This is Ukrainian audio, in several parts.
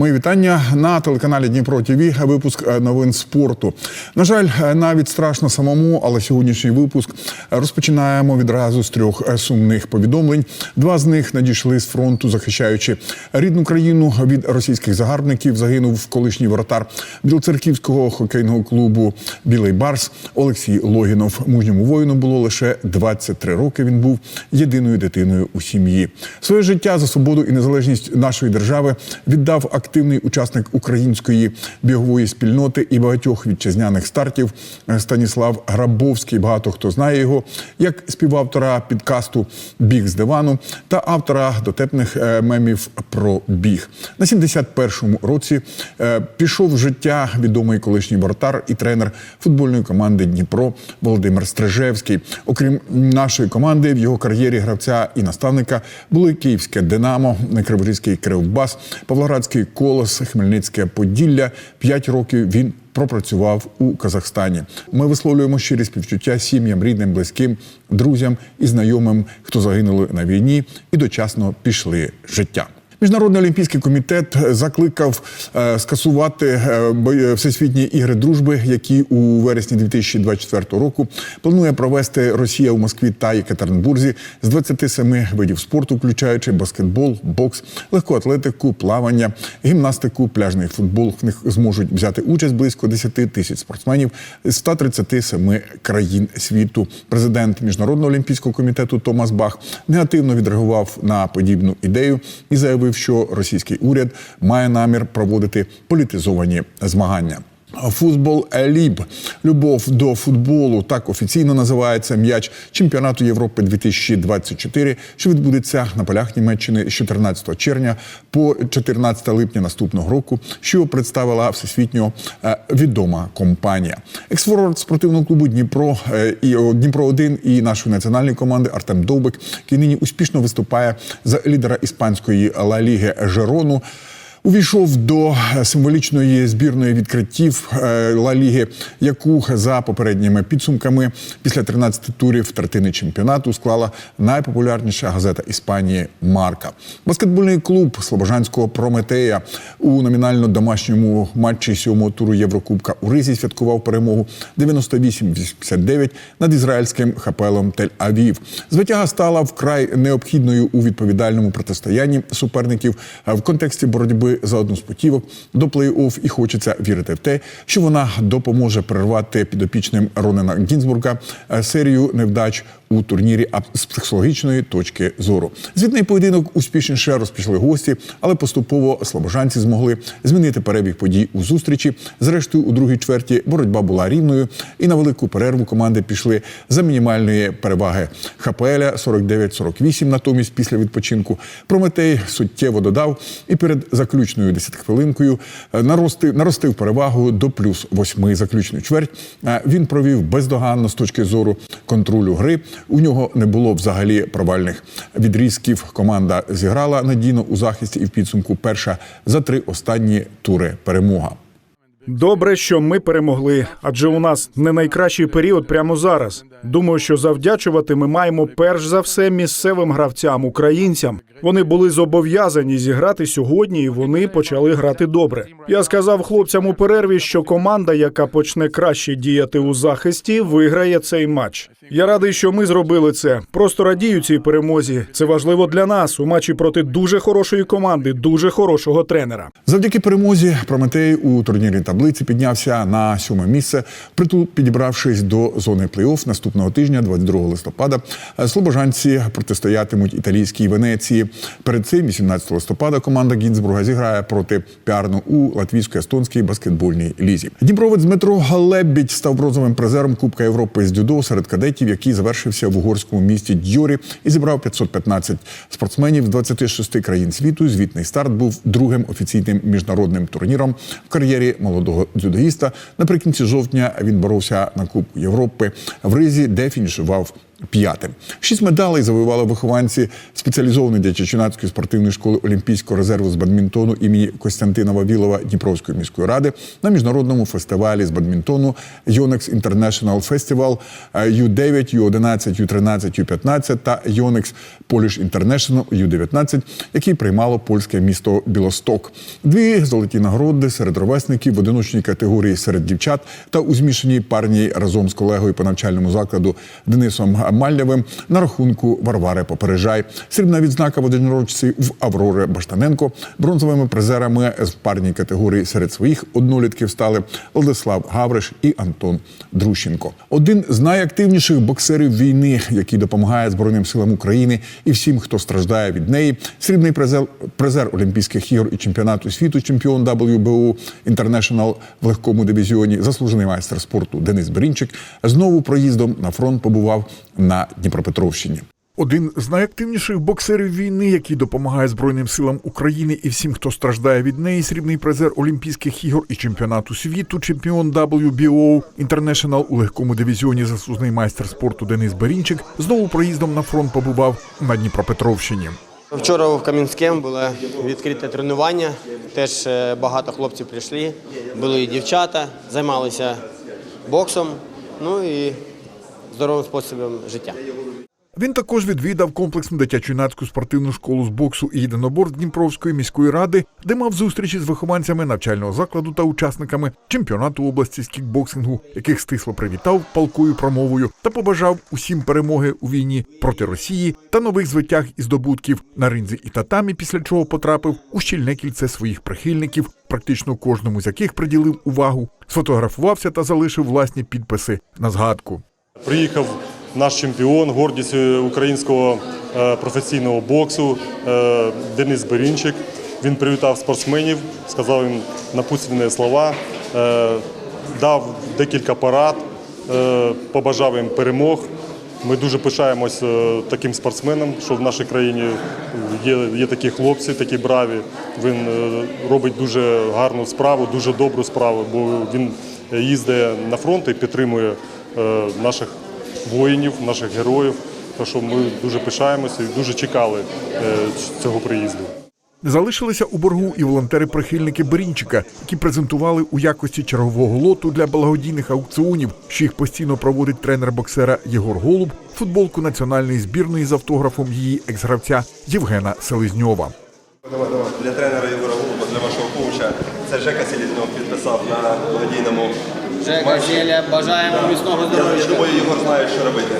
Мої вітання на телеканалі Дніпро ТВ. Випуск е, новин спорту. На жаль, е, навіть страшно самому, але сьогоднішній випуск розпочинаємо відразу з трьох е, сумних повідомлень. Два з них надійшли з фронту, захищаючи рідну країну від російських загарбників. Загинув колишній воротар Білоцерківського хокейного клубу Білий Барс Олексій Логінов. Мужньому воїну було лише 23 роки. Він був єдиною дитиною у сім'ї. Своє життя за свободу і незалежність нашої держави віддав активний учасник української бігової спільноти і багатьох вітчизняних стартів Станіслав Грабовський. Багато хто знає його як співавтора підкасту Біг з дивану та автора дотепних е, мемів про біг. На 71-му році е, пішов в життя відомий колишній воротар і тренер футбольної команди Дніпро Володимир Стрижевський. Окрім нашої команди, в його кар'єрі гравця і наставника були Київське Динамо, Криворізький Кривбас, Павлоградський Колос, Хмельницьке Поділля. П'ять років він пропрацював у Казахстані. Ми висловлюємо щирі співчуття сім'ям, рідним, близьким, друзям і знайомим, хто загинули на війні і дочасно пішли життя. Міжнародний олімпійський комітет закликав е, скасувати е, всесвітні ігри дружби, які у вересні 2024 року планує провести Росія у Москві та Єкатеринбурзі з 27 видів спорту, включаючи баскетбол, бокс, легку атлетику, плавання, гімнастику, пляжний футбол. В них зможуть взяти участь близько 10 тисяч спортсменів з 137 країн світу. Президент міжнародного олімпійського комітету Томас Бах негативно відреагував на подібну ідею і заявив, що російський уряд має намір проводити політизовані змагання. Футбол Еліб, любов до футболу, так офіційно називається м'яч чемпіонату Європи 2024, що відбудеться на полях Німеччини з 14 червня по 14 липня наступного року, що представила всесвітньо е, відома компанія. Ексфорвард спортивного клубу Дніпро е, і Дніпро 1 і нашої національної команди Артем Довбик, який нині успішно виступає за лідера іспанської Ла Ліги Жерону. Увійшов до символічної збірної відкриттів е, Ла Ліги, яку за попередніми підсумками після 13 турів третини чемпіонату склала найпопулярніша газета Іспанії Марка. Баскетбольний клуб Слобожанського Прометея у номінально домашньому матчі сьомого туру Єврокубка у Ризі святкував перемогу 98-89 над ізраїльським хапелом Тель-Авів. Звитяга стала вкрай необхідною у відповідальному протистоянні суперників е, в контексті боротьби за одну з путівок до плей-офф і хочеться вірити в те, що вона допоможе перервати підопічним Ронена Гінзбурга е, серію невдач у турнірі з психологічної точки зору. Звітний поєдинок успішніше розпочали гості, але поступово слобожанці змогли змінити перебіг подій у зустрічі. Зрештою, у другій чверті боротьба була рівною, і на велику перерву команди пішли за мінімальної переваги. ХПЛ 49-48 натомість після відпочинку. Прометей суттєво додав і перед заключною десятихвилинкою е, наростив, наростив перевагу до плюс восьми заключну чверть. Е, Він провів бездоганно з точки зору контролю гри. У нього не було взагалі провальних відрізків. Команда зіграла надійно у захисті і в підсумку перша за три останні тури перемога. Добре, що ми перемогли, адже у нас не найкращий період прямо зараз. Думаю, що завдячувати ми маємо перш за все місцевим гравцям, українцям. Вони були зобов'язані зіграти сьогодні, і вони почали грати добре. Я сказав хлопцям у перерві, що команда, яка почне краще діяти у захисті, виграє цей матч. Я радий, що ми зробили це. Просто радію цій перемозі. Це важливо для нас у матчі проти дуже хорошої команди, дуже хорошого тренера. Завдяки перемозі Прометей у турнірній таблиці піднявся на сьоме місце, притул підібравшись до зони плей-офф наступного тижня, 22 листопада. е, Слобожанці протистоятимуть італійській Венеції. Перед цим, 18 листопада, команда Гінзбурга зіграє проти Пярну у латвійсько-естонській баскетбольній лізі. Дніпровець Дмитро Галебідь став бронзовим призером Кубка Європи з дзюдо серед кадетів, який завершився в угорському місті Дьорі і зібрав 515 спортсменів з 26 країн світу. Звітний старт був другим офіційним міжнародним турніром в кар'єрі молодого дзюдоїста. Наприкінці жовтня він боровся на Кубку Європи в Ризі, де фінішував п'ятим. Шість медалей завоювали вихованці спеціалізованої дитячо-юнацької спортивної школи Олімпійського резерву з бадмінтону імені Костянтина Вавілова Дніпровської міської ради на міжнародному фестивалі з бадмінтону Yonex International Festival U9, U11, U13, U15 та Yonex Polish International U19, який приймало польське місто Білосток. Дві золоті нагороди серед ровесників в одиночній категорії серед дівчат та у змішаній парній разом з колегою по навчальному закладу Денисом Мальнєвим на рахунку Варвари Попережай. Срібна відзнака в одиночці в Аврори Баштаненко. Бронзовими призерами з парній категорії серед своїх однолітків стали Владислав Гавриш і Антон Друщенко. Один з найактивніших боксерів війни, який допомагає Збройним силам України і всім, хто страждає від неї. Срібний призер, призер Олімпійських ігор і чемпіонату світу, чемпіон WBO International в легкому дивізіоні, заслужений майстер спорту Денис Берінчик знову проїздом на фронт побував на Дніпропетровщині. Один з найактивніших боксерів війни, який допомагає Збройним силам України і всім, хто страждає від неї, срібний призер Олімпійських ігор і чемпіонату світу, чемпіон WBO International у легкому дивізіоні, заслужений майстер спорту Денис Берінчик, знову проїздом на фронт побував на Дніпропетровщині. Вчора в Кам'янському було відкрите тренування. Теж е, багато хлопців прийшли. Були і дівчата, займалися боксом, ну і здоровим способом життя. Він також відвідав комплексну дитячо-юнацьку спортивну школу з боксу і єдиноборств Дніпровської міської ради, де мав зустрічі з вихованцями навчального закладу та учасниками чемпіонату області з кікбоксингу, яких стисло привітав палкою промовою та побажав усім перемоги у війні проти Росії та нових звитяг і здобутків на ринзі і татамі, після чого потрапив у щільне кільце своїх прихильників, практично кожному з яких приділив увагу, сфотографувався та залишив власні підписи на згадку. Приїхав наш чемпіон, гордість е, українського е, професійного боксу е, Денис Берінчик. Він привітав спортсменів, сказав їм напутственні слова, дав декілька порад, е, побажав їм перемог. Ми дуже пишаємось таким спортсменом, що в нашій країні є, є такі хлопці, такі браві. Він робить дуже гарну справу, дуже добру справу, бо він їздить на фронт і підтримує наших воїнів, наших героїв. Так що ми дуже пишаємося і дуже чекали е, цього приїзду. Залишилися у боргу і волонтери-прихильники Берінчика, які презентували у якості чергового лоту для благодійних аукціонів, що їх постійно проводить тренер боксера Єгор Голуб, футболку національної збірної з автографом її екс-гравця Євгена Селезньова. Для тренера Єгора Голуба, для вашого коуча. Це Жека Селізньов підписав на благодійному Жека. Зеля, бажаємо міцного Я, я здоров'я. думаю, Єгор знає, що робити.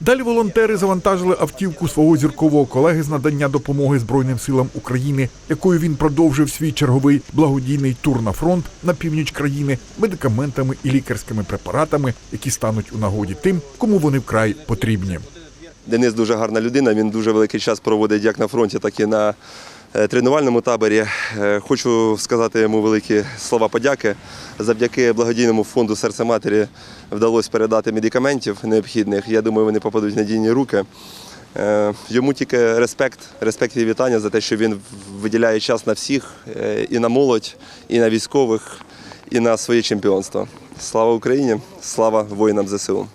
Далі волонтери завантажили автівку свого зіркового колеги з надання допомоги Збройним силам України, якою він продовжив свій черговий благодійний тур на фронт на північ країни медикаментами і лікарськими препаратами, які стануть у нагоді тим, кому вони вкрай потрібні. Денис дуже гарна людина. Він дуже великий час проводить як на фронті, так і на тренувальному таборі. Е, Хочу сказати йому великі слова подяки. Завдяки благодійному фонду серце матері вдалося передати медикаментів необхідних. Я думаю, вони попадуть в надійні руки. Е, Йому тільки респект, респект і вітання за те, що він виділяє час на всіх, е, і на молодь, і на військових, і на своє чемпіонство. Слава Україні! Слава воїнам ЗСУ!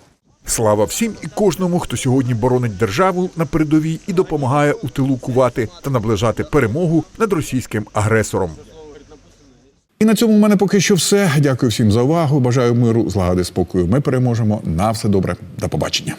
Слава всім і кожному, хто сьогодні боронить державу на передовій і допомагає у тилу кувати та наближати перемогу над російським агресором. І на цьому в мене поки що все. Дякую всім за увагу. Бажаю миру, злагоди, спокою. Ми переможемо. На все добре. До побачення.